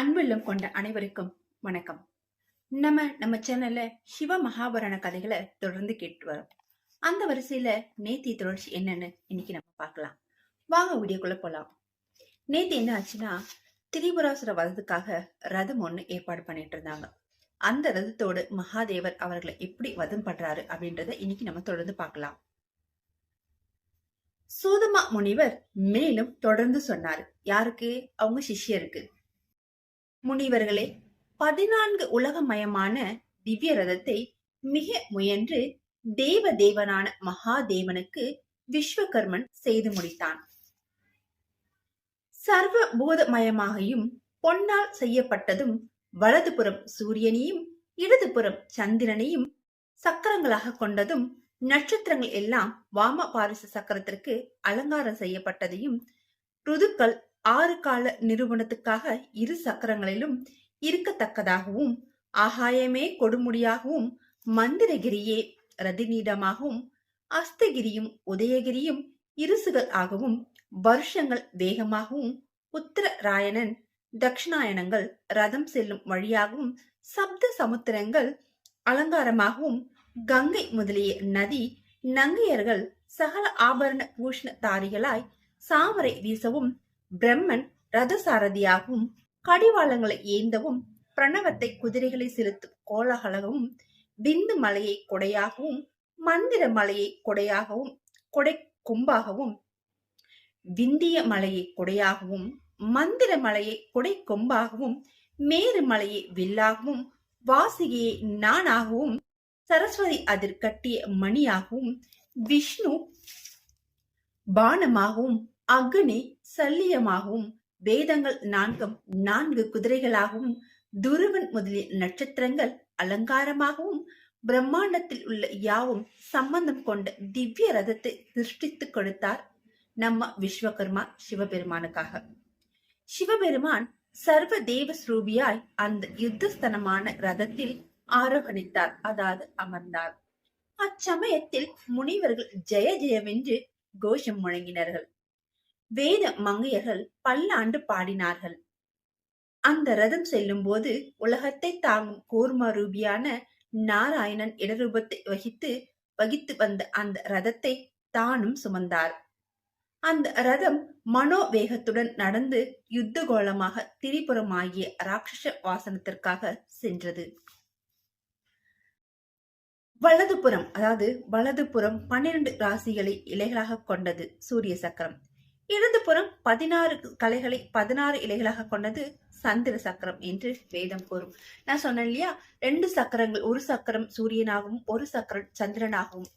அன்புள்ளம் கொண்ட அனைவருக்கும் வணக்கம். நம்ம நம்ம சேனல்ல சிவ மகாபரண கதைகளை தொடர்ந்து கேட்டு வரோம். அந்த வரிசையில நேத்தி தொடர்ச்சி என்னன்னு இன்னைக்கு நம்ம பார்க்கலாம். வாங்க வீடியோக்குள்ள போலாம். நேத்தி என்ன ஆச்சுன்னா திரிபுராசுர வதத்துக்காக ரதம் ஒண்ணு ஏற்பாடு பண்ணிட்டு இருந்தாங்க. அந்த ரதத்தோடு மகாதேவர் அவர்களை எப்படி வதம் பண்றாரு அப்படின்றத இன்னைக்கு நம்ம தொடர்ந்து பார்க்கலாம். சூதமா முனிவர் மேலும் தொடர்ந்து சொன்னாரு. யாருக்கு? அவங்க சிஷ்யருக்கு. முனிவர்களே பதினான்கு உலகமயமான திவ்ய ரதத்தை மிக முயன்று தேவ தேவனான மகாதேவனுக்கு விஸ்வகர்மன் செய்து முடித்தான். சர்வ பூதமயமாகியும் பொன்னால் செய்யப்பட்டதும் வலதுபுறம் சூரியனையும் இடதுபுறம் சந்திரனையும் சக்கரங்களாக கொண்டதும் நட்சத்திரங்கள் எல்லாம் வாம பாரிச சக்கரத்திற்கு அலங்காரம் செய்யப்பட்டதையும் ருதுக்கள் ஆறு கால நிறுவனத்துக்காக இரு சக்கரங்களிலும் இருக்கத்தக்கதாகவும் ஆகாயமே கொடுமுடியாகவும் மந்திரகிரியே ரதிநீடமாகவும் அஸ்தகிரியும் உதயகிரியும் இருசுகள் ஆகவும் வருஷங்கள் வேகமாகவும் உத்தரராயணன் தக்ஷணாயணங்கள் ரதம் செல்லும் வழியாகவும் சப்த சமுத்திரங்கள் அலங்காரமாகவும் கங்கை முதலிய நதி நங்கையர்கள் சகல ஆபரண பூஷணதாரிகளாய் சாமரை வீசவும் பிரம்மன் ரதசாரதியாகவும் கடிவாளங்களை ஏந்தவும் பிரணவத்தை குதிரைகளை செலுத்தும் கோலாகலகவும் பிந்து மலையை கொடையாகவும் மந்திர மலையை கொடையாகவும் கொடை கொம்பாகவும் விந்திய மலையை கொடையாகவும் மந்திர மலையை கொடை கொம்பாகவும் மேரு மலையை வில்லாகவும் வாசிகையை நானாகவும் சரஸ்வதி அதிர் கட்டிய மணியாகவும் விஷ்ணு பானமாகவும் அக்னி சல்லியமாகவும் வேதங்கள் நான்கும் நான்கு குதிரைகளாகவும் துருவன் முதலிய நட்சத்திரங்கள் அலங்காரமாகவும் பிரம்மாண்டத்தில் உள்ள யாவும் சம்பந்தம் கொண்ட திவ்ய ரதத்தை திருஷ்டித்துக் கொடுத்தார் நம்ம விஸ்வகர்மா சிவபெருமானுக்காக. சிவபெருமான் சர்வ தேவ ஸ்ரூபியாய் அந்த யுத்தஸ்தனமான ரதத்தில் ஆரோகணித்தார் அதாவது அமர்ந்தார். அச்சமயத்தில் முனிவர்கள் ஜெய ஜெயவென்று கோஷம் முழங்கினார்கள். வேத மங்கையர்கள் பல்லாண்டு பாடினார்கள். அந்த ரதம் செல்லும் போது உலகத்தை தாங்கும் கூர்ம ரூபியான நாராயணன் இடரூபத்தை வகித்து வகித்து வந்த அந்த ரதத்தை தானும் சுமந்தார். அந்த ரதம் மனோவேகத்துடன் நடந்து யுத்த கோலமாக திரிபுரமாகிய ராட்சச வாசனத்திற்காக சென்றது. வலதுபுறம் அதாவது வலதுபுறம் பன்னிரண்டு ராசிகளை இலைகளாக கொண்டது சூரிய சக்கரம் இடதுபுறம் பதினாறு கலைகளை பதினாறு இலைகளாக கொண்டது சந்திர சக்கரம் என்று வேதம் கூறும். நான் சொன்னேன் இல்லையா? ரெண்டு சக்கரங்கள் ஒரு சக்கரம் சூரியனாகவும் ஒரு சக்கரம் சந்திரனாகவும்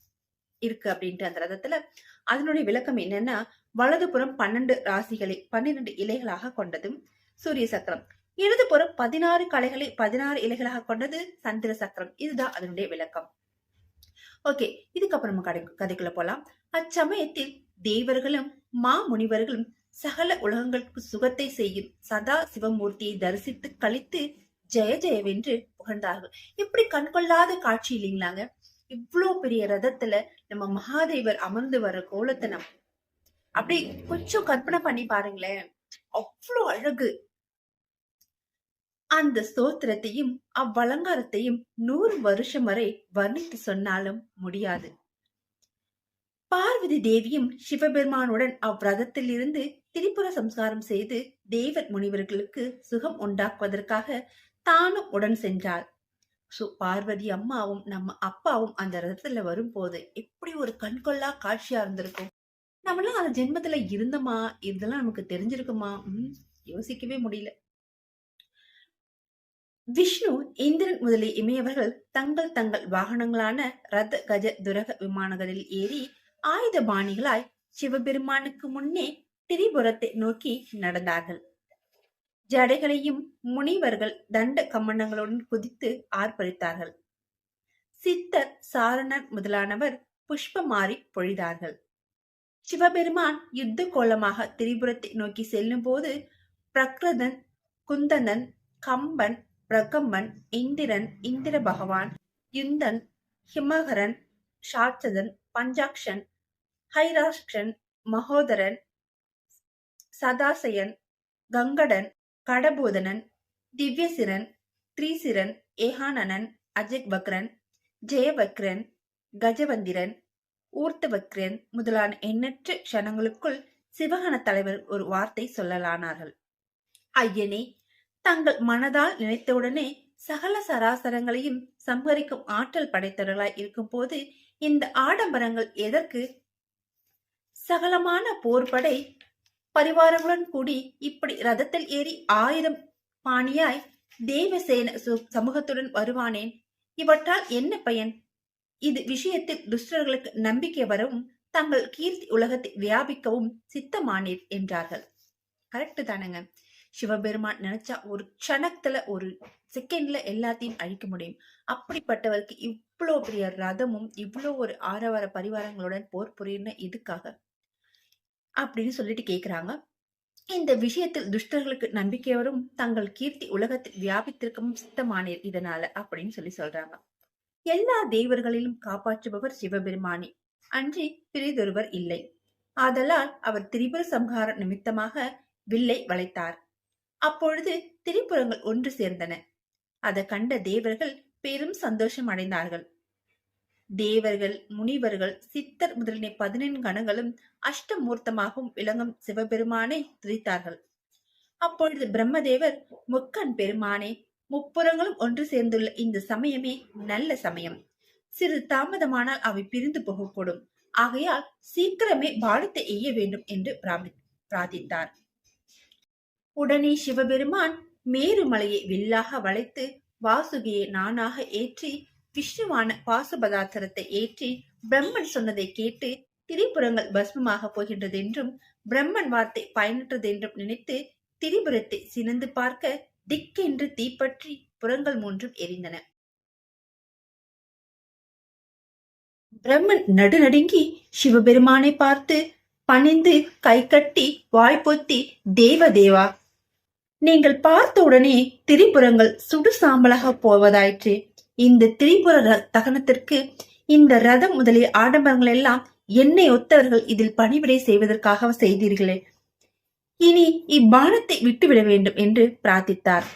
இருக்கு அப்படின்ட்டு அந்த ரதத்துல. அதனுடைய விளக்கம் என்னன்னா வலதுபுறம் பன்னெண்டு ராசிகளை பன்னிரண்டு இலைகளாக கொண்டதும் சூரிய சக்கரம். இடதுபுறம் பதினாறு கலைகளை பதினாறு இலைகளாக கொண்டது சந்திர சக்கரம். இதுதான் அதனுடைய விளக்கம். ஓகே இதுக்கப்புறம் நம்ம கதை கதைக்குள்ள போலாம். அச்சமயத்தில் தேவர்களும் மா முனிவர்களும் சகல உலகங்களுக்கு சுகத்தை செய்யும் சதா சிவமூர்த்தியை தரிசித்து கழித்து ஜெய ஜெயவென்று புகழ்ந்தார்கள். எப்படி கண்கொள்ளாத காட்சி இல்லைங்களாங்க? இவ்வளோ பெரிய ரதத்துல நம்ம மகாதேவர் அமர்ந்து வர கோலத்தை நம்ம அப்படி கொஞ்சம் கற்பனை பண்ணி பாருங்களேன். அவ்வளோ அழகு. அந்த ஸ்தோத்திரத்தையும் அவ்வலங்காரத்தையும் நூறு வருஷம் வரை வர்ணித்து சொன்னாலும் முடியாது. பார்வதி தேவியும் சிவபெருமானுடன் அவ்விரதத்தில் இருந்து திரிபுர சம்சாரம் செய்து தேவர் முனிவர்களுக்கு சுகம் உண்டாக்குவதற்காக தானும் உடன் சென்றார் சோ பார்வதி அம்மாவும் நம்ம அப்பாவும் அந்த ரதத்துல வரும்போது எப்படி ஒரு கண்கொள்ளா காட்சியா இருந்திருக்கும். நம்மளாம் அந்த ஜென்மத்துல இருந்தோமா? இதெல்லாம் நமக்கு தெரிஞ்சிருக்குமா? உம் யோசிக்கவே முடியல. விஷ்ணு இந்திரன் முதலிய இமையவர்கள் தங்கள் தங்கள் வாகனங்களான ரத கஜ துரக விமானங்களில் ஏறி ஆயுதபாணிகளாய் சிவபெருமானுக்கு முன்னே திரிபுரத்தை நோக்கி நடந்தார்கள். ஜடைகளையும் முனிவர்கள் தண்ட கமண்டங்களுடன் குதித்து ஆர்ப்பரித்தார்கள். சித்தர் சாரணர் முதலானவர் புஷ்பமாறி பொழிதார்கள் சிவபெருமான் யுத்த கோலமாக திரிபுரத்தை நோக்கி செல்லும் போது பிரக்ரதன் குந்தனன் கம்பன் பிரகம்பன் இந்திரன் இந்திர பகவான் யுந்தன் ஹிமகரன் ஷாட்சதன் பஞ்சாக்ஷன் ஹைராஷ்டிரன் மகோதரன் சதாசயன் கங்கடன் கடபோதனன் திவ்யசிரன் த்ரீசிரன் ஏகானனன் அஜக் பக்ரன் ஜெயவக்ரன் கஜவந்திரன் ஊர்த்தவக்ரன் முதலான எண்ணற்ற க்ஷணங்களுக்குள் சிவகண தலைவர் ஒரு வார்த்தை சொல்லலானார்கள். ஐயனே தங்கள் மனதால் நினைத்தவுடனே சகல சராசரங்களையும் சம்ஹரிக்கும் ஆற்றல் படைத்தவர்களாய் இருக்கும் போது இந்த ஆடம்பரங்கள் எதற்கு சகலமான போர்படை பரிவாரங்களுடன் கூடி இப்படி ரதத்தில் ஏறி ஆயிரம் பாணியாய் தேவசேன சு- சமூகத்துடன் வருவானேன். இவற்றால் என்ன பயன்? இது விஷயத்தில் துஷ்டர்களுக்கு நம்பிக்கை வரவும் தங்கள் கீர்த்தி உலகத்தை வியாபிக்கவும் சித்தமானீர் என்றார்கள். கரெக்ட் தானங்க. சிவபெருமான் நினைச்சா ஒரு க்ஷணத்துல ஒரு செகண்ட்ல எல்லாத்தையும் அழிக்க முடியும். அப்படிப்பட்டவருக்கு இவ்வளோ பெரிய ரதமும் இவ்வளோ ஒரு ஆரவார பரிவாரங்களுடன் போர் புரியணும் எதுக்காக? அப்படின்னு சொல்லிட்டு கேக்குறாங்க. இந்த விஷயத்தில் துஷ்டர்களுக்கு நம்பிக்கை வரும் தங்கள் கீர்த்தி உலகத்தில் வியாபித்திருக்கவும் சித்தமானீர் இதனால அப்படின்னு சொல்லி சொல்றாங்க. எல்லா தேவர்களிலும் காப்பாற்றுபவர் சிவபெருமானே. அன்றி பிரிதொருவர் இல்லை. ஆதலால் அவர் திரிபுர சம்ஹார நிமித்தமாக வில்லை வளைத்தார். அப்பொழுது திரிபுரங்கள் ஒன்று சேர்ந்தன. அதை கண்ட தேவர்கள் பெரும் சந்தோஷம் அடைந்தார்கள். தேவர்கள் முனிவர்கள் சித்தர் முதலிய பதினெண் கணங்களும் அஷ்டமூர்த்தமாகவும் விளங்கும் சிவபெருமானை துதித்தார்கள். அப்பொழுது பிரம்மதேவர் முக்கன் பெருமானே முப்புறங்களும் ஒன்று சேர்ந்துள்ள இந்த சமயமே நல்ல சமயம். சிறு தாமதமானால் அவை பிரிந்து போகக்கூடும். ஆகையால் சீக்கிரமே பாலத்தை எய்ய வேண்டும் என்று பிரார்த்தித்தார். உடனே சிவபெருமான் மேருமலையை வில்லாக வளைத்து வாசுகியை நானாக ஏற்றி விஷ்ணுவான பாசுபதார்த்தத்தை ஏற்றி பிரம்மன் சொன்னதை கேட்டு திரிபுரங்கள் பஸ்மமாக போகின்றது என்றும் பிரம்மன் வார்த்தை பயனற்றது என்றும் நினைத்து திரிபுரத்தை சினந்து பார்க்க திக்கென்று தீப்பற்றி புறங்கள் மூன்றும் எரிந்தன. பிரம்மன் நடுநடுங்கி சிவபெருமானை பார்த்து பணிந்து கை கட்டி வாய்ப்பொத்தி தேவதேவா நீங்கள் பார்த்த உடனே திரிபுரங்கள் சுடு சாம்பலாக போவதாயிற்று இந்த திரிபுர தகனத்திற்கு இந்த ரதம் முதலிய ஆடம்பரங்கள் எல்லாம் என்னை ஒத்தவர்கள் இதில் பணிவிடை செய்வதற்காக செய்தீர்களே. இனி இப்பானத்தை விட்டுவிட வேண்டும் என்று பிரார்த்தித்தார்.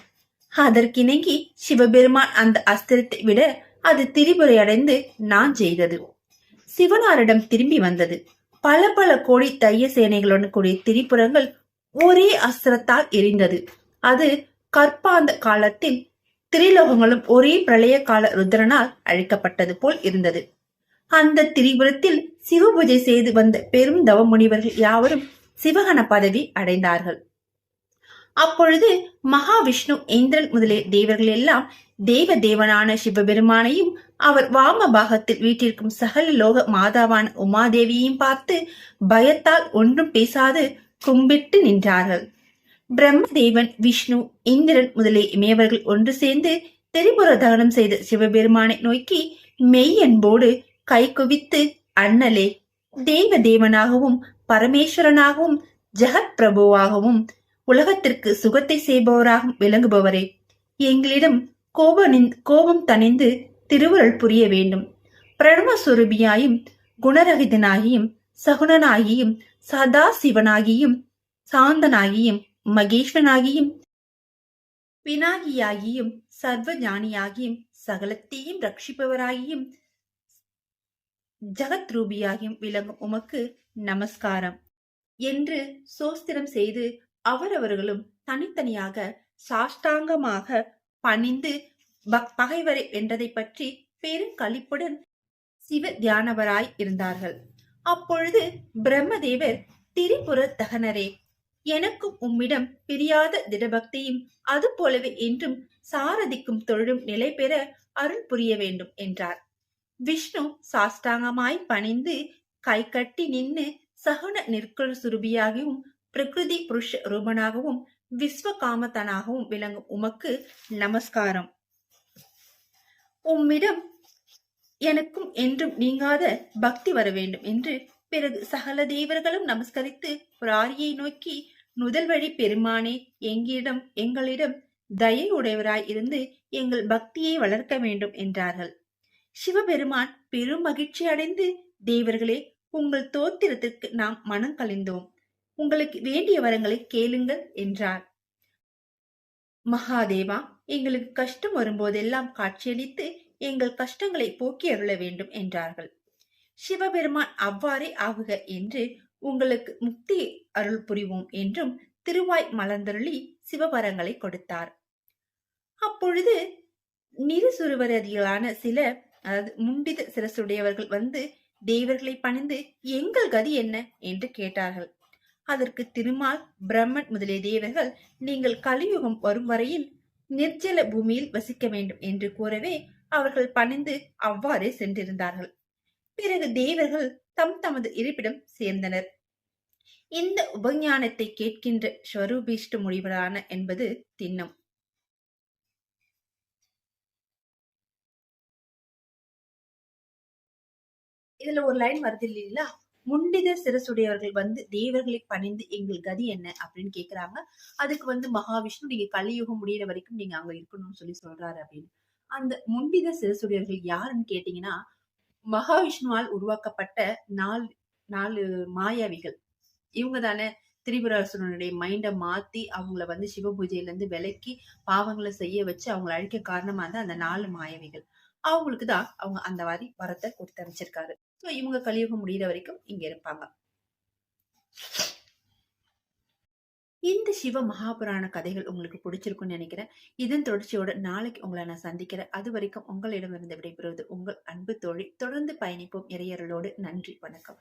அதற்கிணங்கி சிவபெருமான் அந்த அஸ்திரத்தை விட அது திரிபுரை அடைந்து நான் செய்தது. சிவனாரிடம் திரும்பி வந்தது. பல பல கோடி தைய சேனைகளுடன் கூடிய திரிபுரங்கள் ஒரே அஸ்திரத்தால் எரிந்தது. அது கற்பாந்த காலத்தில் திரிலோகங்களும் ஒரே பிரளய கால ருத்ரனால் அழிக்கப்பட்டது போல் இருந்தது. அந்த திரிபுரத்தில் சிவபூஜை செய்து வந்த பெரும் தவ முனிவர்கள் யாவரும் சிவகண பதவி அடைந்தார்கள். அப்பொழுது மகாவிஷ்ணு இந்திரன் முதலிய தேவர்கள் எல்லாம் தேவ தேவனான சிவபெருமானையும் அவர் வாம பாகத்தில் வீட்டிற்கும் சகல லோக மாதாவான உமாதேவியையும் பார்த்து பயத்தால் ஒன்றும் பேசாது கும்பிட்டு நின்றார்கள். பிரம்மதேவன் விஷ்ணு இந்திரன் முதலிய இமையவர்கள் ஒன்று சேர்ந்து திரிபுர தகனம் செய்த சிவபெருமானை நோக்கி மெய் அன்போடு கை குவித்து அண்ணலே தேவ தேவனாகவும் பரமேஸ்வரனாகவும் ஜெகத் பிரபுவாகவும் உலகத்திற்கு சுகத்தை செய்பவராகவும் விளங்குபவரே. எங்களிடம் கோபனின் கோபம் தணிந்து திருவருள் புரிய வேண்டும். பிரணவஸ்வரூபியாயும் குணரகிதனாகியும் சகுணனாகியும் சதா சிவனாகியும் சாந்தனாகியும் மகேஸ்வரனாகியும் பினாகியாகியும் சர்வஞானியாகியும் சகலத்தையும் ரட்சிப்பவராகியும் ஜகத் ரூபியாகியும் விளங்கும் உமக்கு நமஸ்காரம். என்று சோஸ்திரம் செய்து அவரவர்களும் தனித்தனியாக சாஷ்டாங்கமாக பணிந்து பக்- பகைவரை வென்றதை பற்றி பெருங்களிப்புடன் சிவ தியானவராய் இருந்தார்கள். அப்பொழுது பிரம்மதேவர் திரிபுர தகனரே எனக்கும் உம்மிடம் பிரியாத திடபக்தியும் அது போலவே என்றும் சாரதிக்கும் தொழிலும் நிலை பெற அருள் புரிய வேண்டும் என்றார். விஷ்ணு சாஷ்டாங்கமாய் பணிந்து கை கட்டி நின்று சகுன நிற்குள் சுருபியாகவும் பிரகிருதி புருஷ ரூபனாகவும் விஸ்வகாமத்தனாகவும் விளங்கும் உமக்கு நமஸ்காரம். உம்மிடம் எனக்கும் என்றும் நீங்காத பக்தி வர வேண்டும் என்று பிறகு சகல தேவர்களும் நமஸ்கரித்து பிராரியை நோக்கி முதல் வழி பெருமானே எங்கிடம் எங்களிடம் தயை உடையவராய் இருந்து எங்கள் பக்தியை வளர்க்க வேண்டும் என்றார்கள். சிவபெருமான் பெரும் மகிழ்ச்சி அடைந்து தேவர்களே உங்கள் தோத்திரத்திற்கு நாம் மனம் கழிந்தோம் உங்களுக்கு வேண்டிய வரங்களை கேளுங்கள் என்றார். மகாதேவா எங்களுக்கு கஷ்டம் வரும்போதெல்லாம் காட்சியளித்து எங்கள் கஷ்டங்களை போக்கி அருள வேண்டும் என்றார்கள். சிவபெருமான் அவ்வாறே ஆகுக என்று உங்களுக்கு முக்தி அருள் புரிவோம் என்றும் திருவாய் மலர்ந்தருளி சிவபரங்களை கொடுத்தார். அப்பொழுது நிருசுருவரதிகளான சில அதாவது முண்டித சிரசுடையவர்கள் வந்து தேவர்களை பணிந்து எங்கள் கதி என்ன என்று கேட்டார்கள். அதற்கு திருமால் பிரம்மன் முதலிய தேவர்கள் நீங்கள் கலியுகம் வரும் வரையில் நிர்ஜல பூமியில் வசிக்க வேண்டும் என்று கூறவே அவர்கள் பணிந்து அவ்வாறே சென்றிருந்தார்கள். பிறகு தேவர்கள் தம் தமது இருப்பிடம் சேர்ந்தனர். இந்த உபஞானத்தை கேட்கின்ற ஸ்வரூபிஷ்ட முடிவரான என்பது திண்ணம். இதுல ஒரு லைன் வருது இல்லைங்களா? முண்டித சிரசுடையவர்கள் வந்து தேவர்களை பணிந்து எங்கள் கதி என்ன? அப்படின்னு கேக்குறாங்க. அதுக்கு வந்து மகாவிஷ்ணு நீங்க கலியுகம் முடியிற வரைக்கும் நீங்க அங்க இருக்கணும்னு சொல்லி சொல்றாரு அப்படின்னு. அந்த முண்டித சிரசுடையவர்கள் யாருன்னு கேட்டீங்கன்னா மகாவிஷ்ணுவால் உருவாக்கப்பட்ட நாலு நாலு மாயாவிகள். இவங்க தானே திரிபுராசுரனுடைய மைண்டை மாத்தி அவங்கள வந்து சிவ பூஜையிலேருந்து விலக்கி பாவங்களை செய்ய வச்சு அவங்கள அழிக்க காரணமா தான் அந்த நாலு மாயவிகள். அவங்களுக்கு தான் அவங்க அந்த மாதிரி வரத்தை கொடுத்து அமைச்சிருக்காரு. ஸோ இவங்க கலியுகம் முடிகிற வரைக்கும் இங்க இருப்பாங்க. இந்த சிவ மகாபுராண கதைகள் உங்களுக்கு பிடிச்சிருக்கும்னு நினைக்கிறேன். இதன் தொடர்ச்சியோட நாளைக்கு உங்களை நான் சந்திக்கிறேன். அது வரைக்கும் உங்களிடமிருந்து விடைபெறுவது உங்கள் அன்பு தோழி. தொடர்ந்து பயணிப்போம் இறையர்களோடு நன்றி. வணக்கம்.